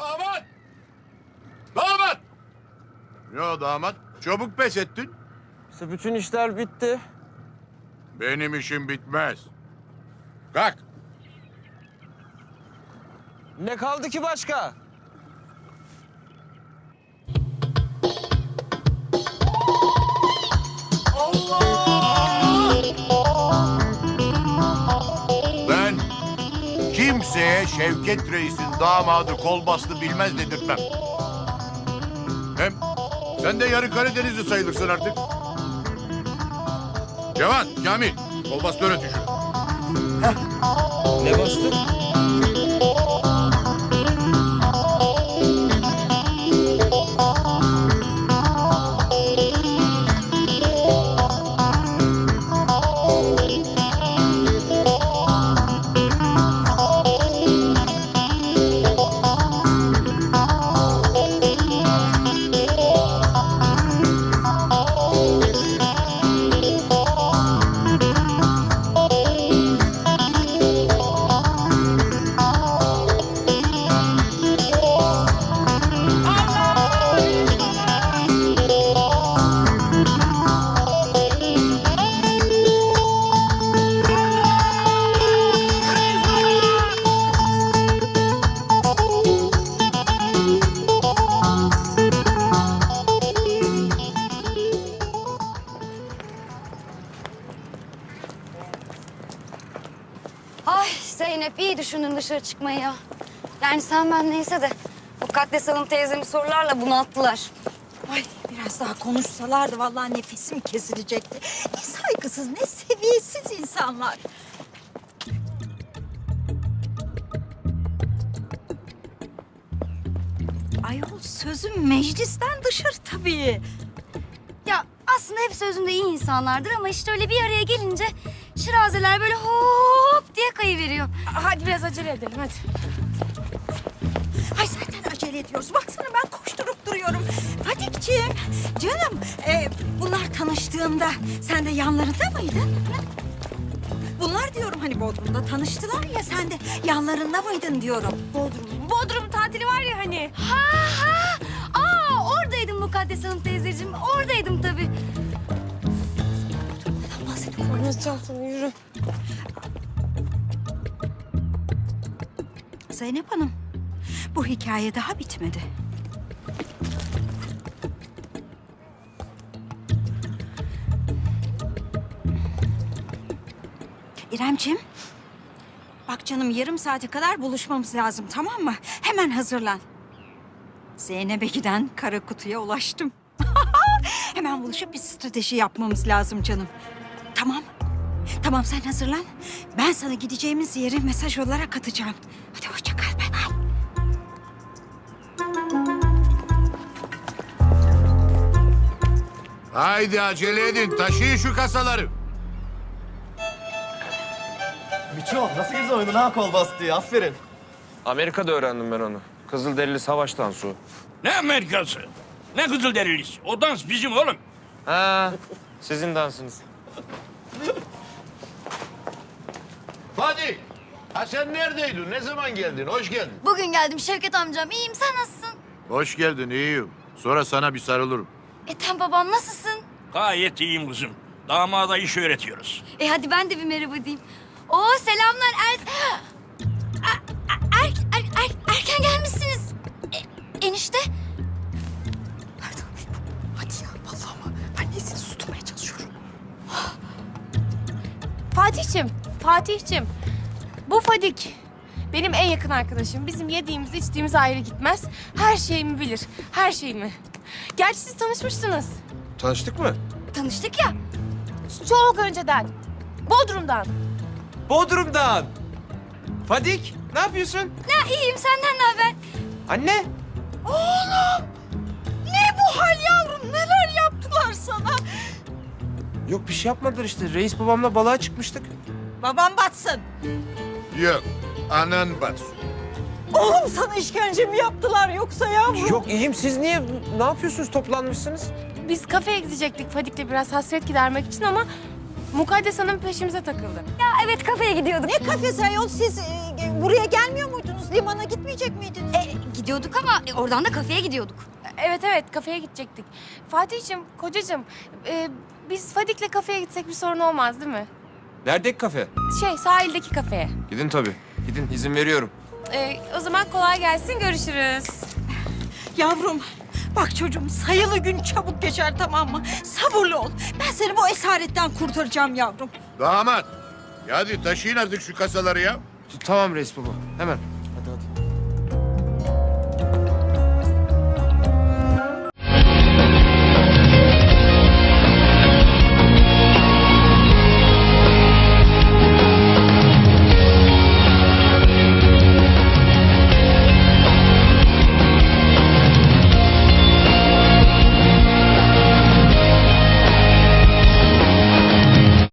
Damat! Damat! Yo damat, çabuk pes ettin. Bütün işler bitti. Benim işim bitmez. Kalk. Ne kaldı ki başka? Şevket Reis'in damadı kol bastı bilmez dedirtmem. Hem sen de yarı Karadenizli sayılırsın artık. Cevat, Kamil, kol bastı öğret işi. Ne bastı? Düşündün dışarı çıkmayı ya. Yani sen ben neyse de Mukaddes Hanım teyzemi sorularla bunalttılar. Ay biraz daha konuşsalardı vallahi nefesim kesilecekti. Ne saygısız, ne seviyesiz insanlar. Ayol sözüm meclisten dışarı tabii. Ya aslında hep sözünde iyi insanlardır ama işte öyle bir araya gelince şirazeler böyle hop diye kayıveriyor. Hadi biraz acele edelim hadi. Ay zaten acele ediyoruz. Baksana ben koşturup duruyorum. Fadikciğim, canım e, bunlar tanıştığında sen de yanlarında mıydın? Bunlar diyorum hani Bodrum'da tanıştılar ya sen de yanlarında mıydın diyorum. Bodrum. Bodrum tatili var ya hani. Ha ha! Aa oradaydım Mukaddes Hanım teyzeciğim. Oradaydım tabii. Anlatacağım sana yürü. Zeynep Hanım, bu hikaye daha bitmedi. İremciğim, bak canım yarım saate kadar buluşmamız lazım tamam mı? Hemen hazırlan. Zeynep'e giden kara kutuya ulaştım. Hemen buluşup bir strateji yapmamız lazım canım. Tamam. Tamam sen hazırlan. Ben sana gideceğimiz yeri mesaj olarak atacağım. Hadi hoşça Haydi acele edin, taşıyın şu kasaları. Miço nasıl güzel oynadın ha kol bastığı aferin. Amerika'da öğrendim ben onu. Kızılderili savaş dansı. Ne Amerikası? Ne Kızılderilisi? O dans bizim oğlum. Ha, sizin dansınız. Hadi. Ha sen neredeydin? Ne zaman geldin? Hoş geldin. Bugün geldim Şevket amcam. İyiyim sen nasılsın? Hoş geldin, iyiyim. Sonra sana bir sarılırım. Ethem babam nasılsın? Gayet iyiyim kızım. Damada iş öğretiyoruz. E hadi ben de bir merhaba diyeyim. Oo selamlar er... Er, er, er, er- erken gelmişsiniz. E, enişte. Pardon. Hadi ya vallahi ama annesini susturmaya çalışıyorum. Fatih'cim, Fatih'cim. Bu Fadik. Benim en yakın arkadaşım. Bizim yediğimiz, içtiğimiz ayrı gitmez. Her şeyimi bilir, her şeyimi. Gerçi siz tanışmıştınız. Tanıştık mı? Tanıştık ya. Çok önceden. Bodrum'dan. Bodrum'dan. Fadik, ne yapıyorsun? Ne iyiyim senden ne haber? Anne. Ne bu hal yavrum? Neler yaptılar sana? Yok bir şey yapmadılar işte. Reis babamla balığa çıkmıştık. Babam batsın. Yok, anan batsın. Oğlum sana işkence mi yaptılar yoksa yavrum? Yok iyiyim. Siz niye, ne yapıyorsunuz? Toplanmışsınız. Biz kafeye gidecektik Fadik'le biraz hasret gidermek için ama Mukaddes Hanım peşimize takıldı. Ya evet kafeye gidiyorduk. Ne kafesi ayol siz e, buraya gelmiyor muydunuz? Limana gitmeyecek miydiniz? E, gidiyorduk ama e, oradan da kafeye gidiyorduk. Evet evet kafeye gidecektik. Fatih'cim, kocacığım e, biz Fadik'le kafeye gitsek bir sorun olmaz değil mi? Neredeki kafe? Şey sahildeki kafeye. Gidin tabii. Gidin izin veriyorum. E, o zaman kolay gelsin görüşürüz. Yavrum bak çocuğum sayılı gün çabuk geçer tamam mı? Sabırlı ol. Ben seni bu esaretten kurtaracağım yavrum. Damat. Ya hadi taşıyın artık şu kasaları ya. Tamam reis baba. Hemen.